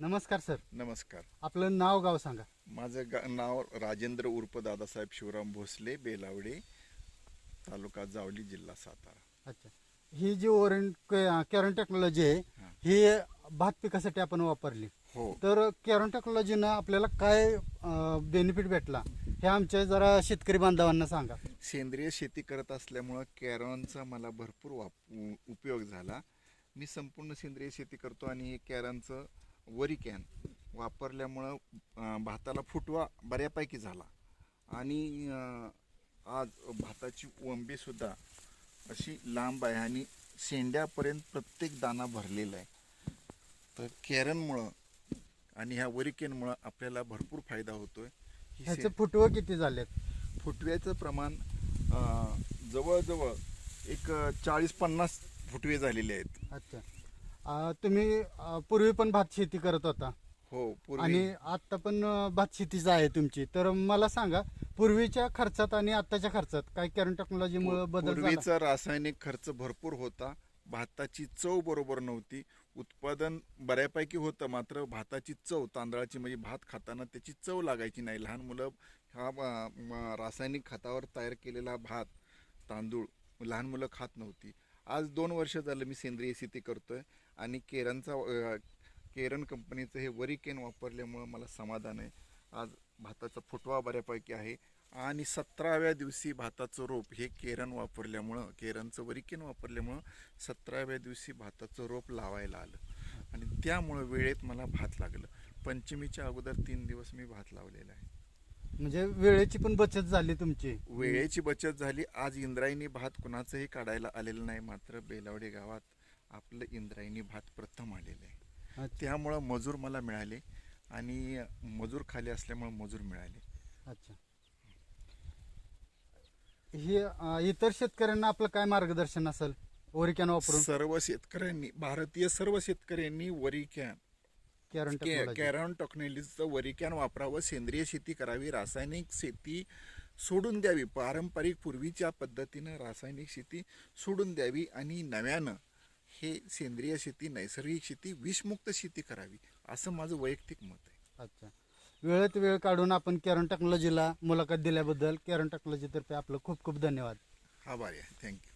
नमस्कार सर. नमस्कार. आपलं नाव गाव सांगा. माझं गा नाव राजेंद्र उर्फ दादासाहेब शिवराम भोसले बेलावडे तालुका जावली जिल्हा सातारा. अच्छा. ही जी ओरेन कॅरन टेक्नॉलॉजी आहे हा. भात पिकासाठी आपण वापरली. हो. तर कॅरन टेक्नॉलॉजीनं आपल्याला काय बेनिफिट भेटला हे आमच्या जरा शेतकरी बांधवांना सांगा. सेंद्रिय शेती करत असल्यामुळं कॅरॉनचा मला भरपूर वाप उपयोग झाला. मी संपूर्ण सेंद्रिय शेती करतो आणि हे कॅरॉनचं वरी कॅन वापरल्यामुळं भाताला फुटवा बऱ्यापैकी झाला. आणि आज भाताची वंबीसुद्धा अशी लांब आहे आणि शेंड्यापर्यंत प्रत्येक दाना भरलेला आहे. तर कॅरनमुळं आणि ह्या वरिकेनमुळं आपल्याला भरपूर फायदा होतोय. ह्याचे फुटवं किती झालेत? फुटव्याचं प्रमाण जवळजवळ एक चाळीस पन्नास फुटवे झालेले आहेत. अच्छा. अं, तुम्ही अं, पूर्वी पण भात शेती करत होता. हो पूर्वी. आणि आता पण अं, भात शेतीच आहे तुमची. तर मला सांगा पूर्वीच्या खर्चात आणि आताच्या खर्चात काय कॅरन टेक्नॉलॉजीमुळे बदल झाला? पूर्वीचा रासायनिक खर्च भरपूर होता. भाताची चव बरोबर नव्हती. उत्पादन बऱ्यापैकी होतं मात्र भाताची चव तांदळाची म्हणजे भात खाताना त्याची चव लागायची नाही. लहान मुलं हा म, रासायनिक खतावर तयार केलेला भात तांदूळ लहान मुलं खात नव्हती. आज दोन वर्ष झालं मी सेंद्रिय शेती करतोय. आणि केरनचा केरन कंपनीचं हे वरी केन वापरल्यामुळं मला समाधान आहे. आज भाताचा फुटवा बऱ्यापैकी आहे. आणि सतराव्या दिवशी भाताचं रोप हे केरन वापरल्यामुळं केरनचं वरिकेन वापरल्यामुळं सतराव्या दिवशी भाताचं रोप लावायला आलं. आणि त्यामुळं वेळेत मला भात लागलं. पंचमीच्या अगोदर तीन दिवस मी भात लावलेला आहे. म्हणजे वेळेची पण बचत झाली तुमची? वेळेची बचत झाली. आज इंद्रायणी भात कुणाचंही काढायला आलेलं नाही मात्र बेलावडे गावात आपलं इंद्रायणी भात प्रथम आलेलं आहे. त्यामुळं मजूर मला मिळाले आणि मजूर खाली असल्यामुळं मजूर मिळाले. अच्छा. हे इतर शेतकऱ्यांना आपलं काय मार्गदर्शन असेल? ओरिकॅन वापरून? सर्व शेतकऱ्यांनी भारतीय सर्व शेतकऱ्यांनी वरी कॅन कॅरन टेक्नॉलॉजी. कॅरॉन टेक्नॉलॉजीचं वरी कॅन वापरावं सेंद्रिय शेती करावी रासायनिक शेती सोडून द्यावी पारंपरिक पूर्वीच्या पद्धतीनं रासायनिक शेती सोडून द्यावी आणि नव्यानं हे सेंद्रिय शेती नैसर्गिक शेती विषमुक्त शेती करावी असं माझं वैयक्तिक मत आहे. अच्छा. वेळेत वेळ काढून आपण कॅरन टेक्नॉलॉजीला मुलाखत दिल्याबद्दल कॅरन टेक्नॉलॉजीतर्फे आपलं खूप खूप धन्यवाद. आभारी आहे. थँक्यू